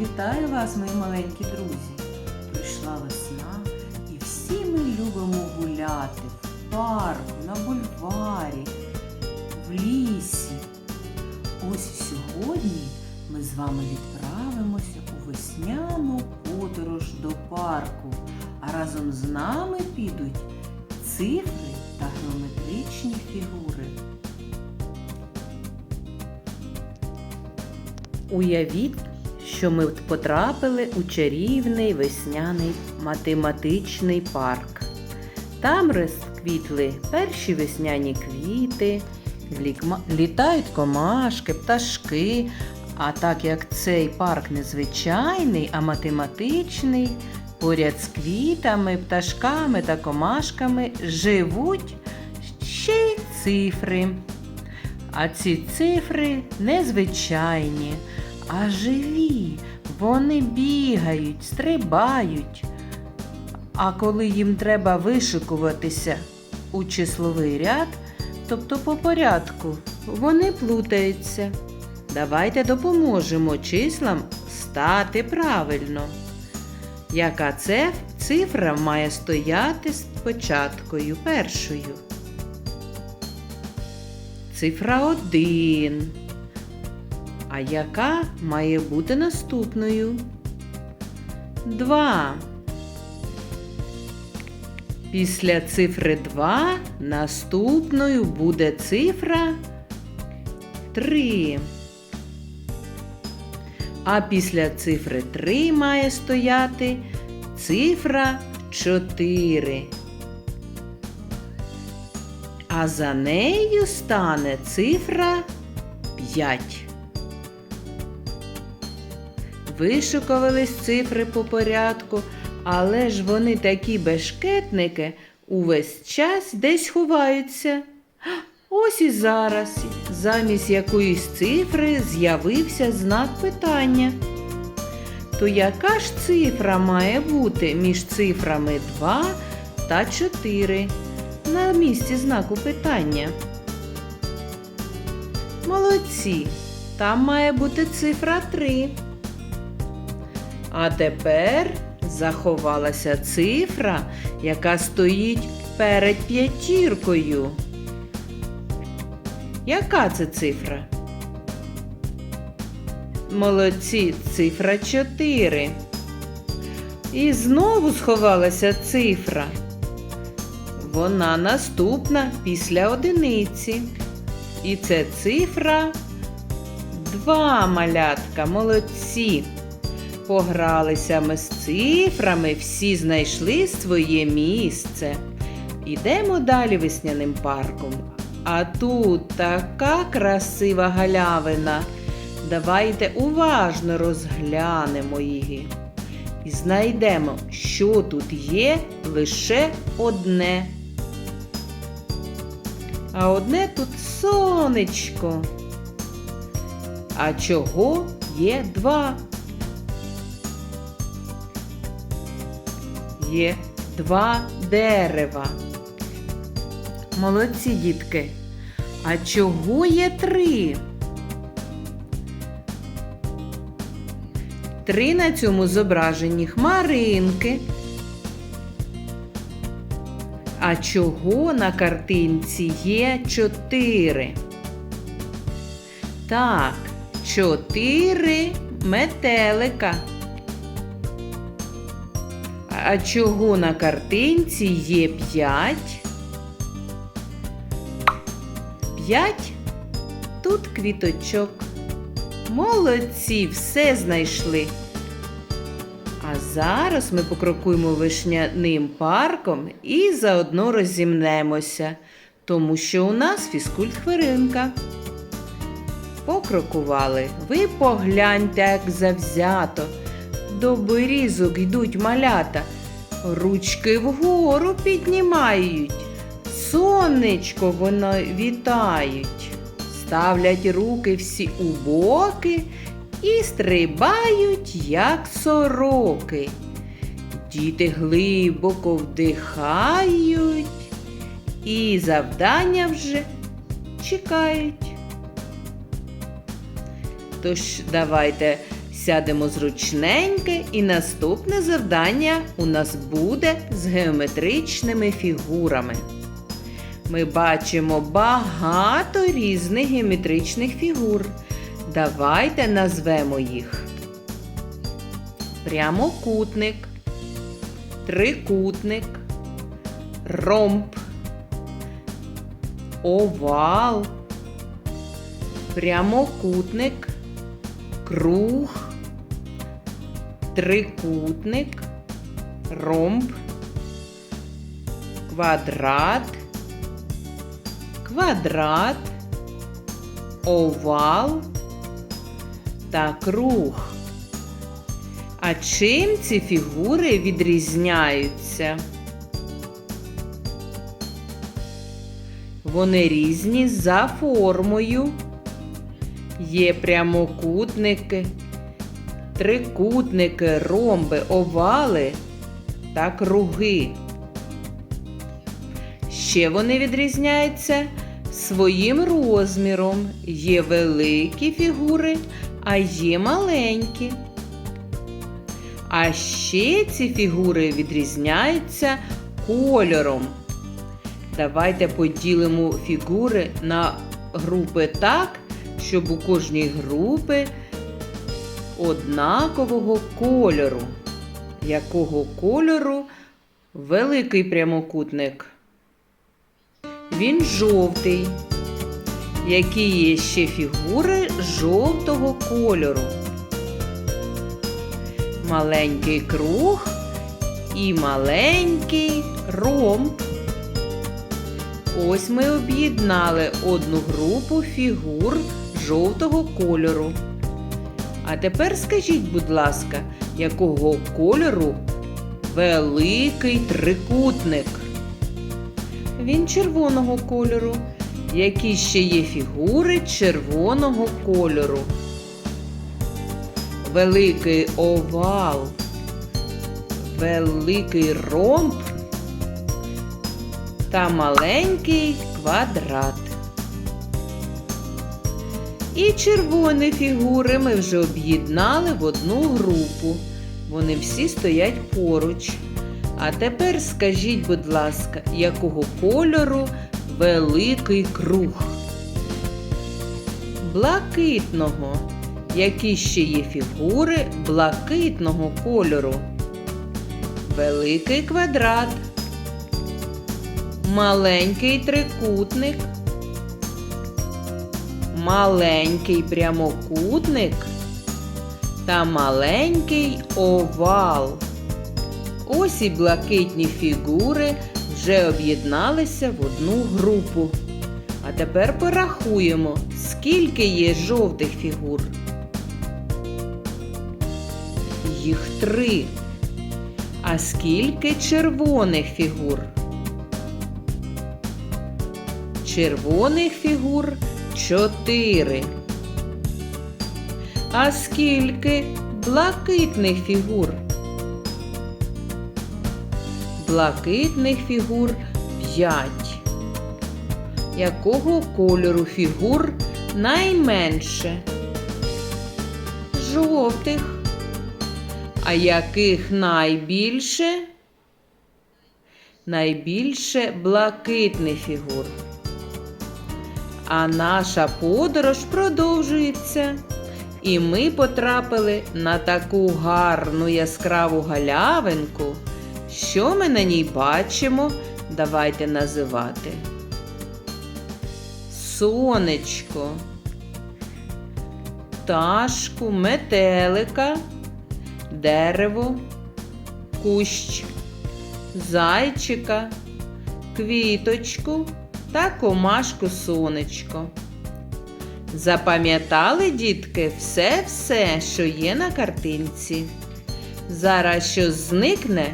Вітаю вас, мої маленькі друзі! Прийшла весна, і всі ми любимо гуляти в парку, на бульварі, в лісі. Ось сьогодні ми з вами відправимося у весняну подорож до парку, а разом з нами підуть цифри та геометричні фігури. Уявіть, що ми потрапили у чарівний весняний математичний парк. Там розквітли перші весняні квіти, літають комашки, пташки. А так як цей парк незвичайний, а математичний, поряд з квітами, пташками та комашками живуть ще й цифри. А ці цифри незвичайні, а живі. Вони бігають, стрибають. А коли їм треба вишикуватися у числовий ряд, тобто по порядку, вони плутаються. Давайте допоможемо числам стати правильно. Яка це цифра має стояти спочаткою першою? Цифра 1. А яка має бути наступною? 2. Після цифри 2 наступною буде цифра 3. А після цифри 3 має стояти цифра 4 а за нею стане цифра 5. Вишукувались цифри по порядку, але ж вони такі бешкетники увесь час десь ховаються. Ось і зараз замість якоїсь цифри з'явився знак питання. То яка ж цифра має бути між цифрами 2 та 4? на місці знаку питання. Молодці. Там має бути цифра 3. А тепер заховалася цифра, яка стоїть перед п'ятіркою. Яка це цифра? Молодці, цифра 4. І знову сховалася цифра. Вона наступна після одиниці. І це цифра 2 малятка, молодці. Погралися ми з цифрами, всі знайшли своє місце. Ідемо далі весняним парком. А тут така красива галявина. Давайте уважно розглянемо її. І знайдемо, що тут є лише одне. А одне тут сонечко. А чого є два? Є два дерева. Молодці дітки. А чого є три? Три на цьому зображенні хмаринки. А чого на картинці є чотири? Так, чотири метелика. А чого на картинці є п'ять? П'ять тут квіточок. Молодці, все знайшли. А зараз ми покрокуємо вишняним парком і заодно розімнемося, тому що у нас фізкульт хвилинка. Покрокували. Ви погляньте, як завзято. До берізок йдуть малята, ручки вгору піднімають, сонечко воно вітають, ставлять руки всі у боки і стрибають, як сороки. Діти глибоко вдихають і завдання вже чекають. Тож давайте Сядемо зручненьке і наступне завдання у нас буде з геометричними фігурами. Ми бачимо багато різних геометричних фігур. Давайте назвемо їх. Прямокутник, трикутник, ромб, овал, прямокутник, круг, трикутник, ромб, квадрат, квадрат, овал та круг. А чим ці фігури відрізняються? Вони різні за формою. Є прямокутники, трикутники, ромби, овали та круги. Ще вони відрізняються своїм розміром. Є великі фігури, а є маленькі. А ще ці фігури відрізняються кольором. Давайте поділимо фігури на групи так, щоб у кожній групи однакового кольору. Якого кольору великий прямокутник? Він жовтий. Які є ще фігури жовтого кольору? Маленький круг і маленький ромб. Ось ми об'єднали одну групу фігур жовтого кольору. А тепер скажіть, будь ласка, якого кольору великий трикутник? Він червоного кольору. Які ще є фігури червоного кольору? Великий овал, великий ромб та маленький квадрат. І червоні фігури ми вже об'єднали в одну групу. Вони всі стоять поруч. А тепер скажіть, будь ласка, якого кольору великий круг? Блакитного. Які ще є фігури блакитного кольору? Великий квадрат, маленький трикутник, маленький прямокутник та маленький овал. Ось і блакитні фігури вже об'єдналися в одну групу. А тепер порахуємо, скільки є жовтих фігур. Їх три. А скільки червоних фігур? Червоних фігур чотири. А скільки блакитних фігур? Блакитних фігур п'ять. Якого кольору фігур найменше? Жовтих. А яких найбільше? Найбільше блакитних фігур. А наша подорож продовжується. І ми потрапили на таку гарну яскраву галявинку. Що ми на ній бачимо? Давайте називати. Сонечко, пташку, метелика, дерево, кущ, зайчика, квіточку та комашку сонечко. Запам'ятали, дітки, все-все, що є на картинці. Зараз щось зникне,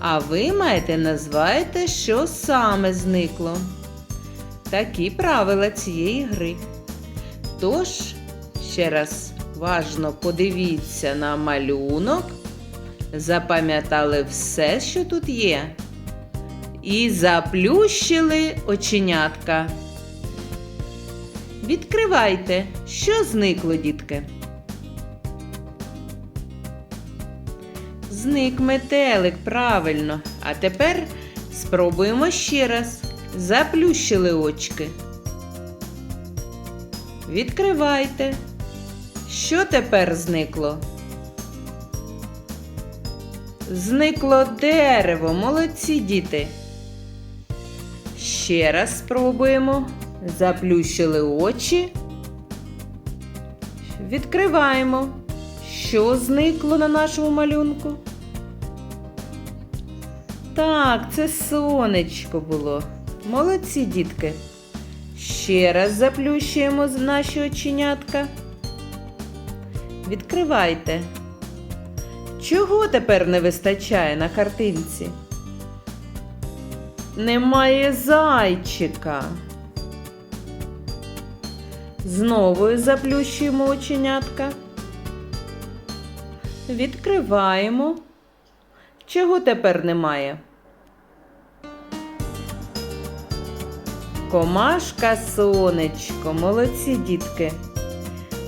а ви маєте назвати, що саме зникло. Такі правила цієї гри. Тож, ще раз уважно подивіться на малюнок, запам'ятали все, що тут є, і заплющили оченятка. Відкривайте, що зникло, дітки. Зник метелик, правильно. А тепер спробуємо ще раз. Заплющили очки. Відкривайте. Що тепер зникло? Зникло дерево, молодці діти. Ще раз спробуємо. Заплющили очі. Відкриваємо. Що зникло на нашому малюнку? Так, це сонечко було. Молодці, дітки. Ще раз заплющуємо з- наші оченятка. Відкривайте. Чого тепер не вистачає на картинці? Немає зайчика. Знову заплющуємо оченятка. Відкриваємо. Чого тепер немає? Комашка сонечко, молодці дітки.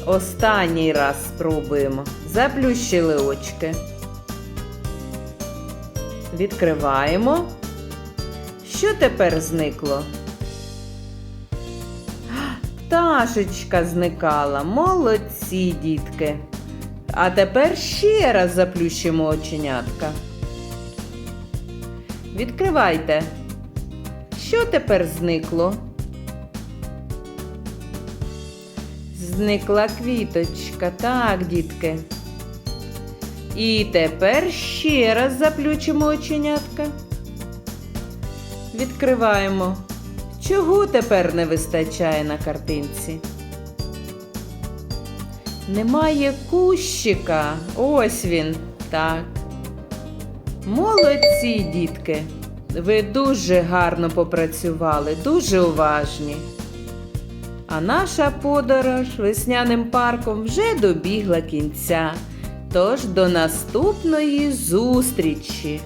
Останній раз спробуємо. Заплющили очки. Відкриваємо. Що тепер зникло? Пташечка зникала. Молодці, дітки. А тепер ще раз заплющимо оченятка. Відкривайте. Що тепер зникло? Зникла квіточка, так, дітки. І тепер ще раз заплющимо оченятка. Відкриваємо. Чого тепер не вистачає на картинці? Немає кущика. Ось він. Так. Молодці, дітки. Ви дуже гарно попрацювали, дуже уважні. А наша подорож весняним парком вже добігла кінця. Тож до наступної зустрічі!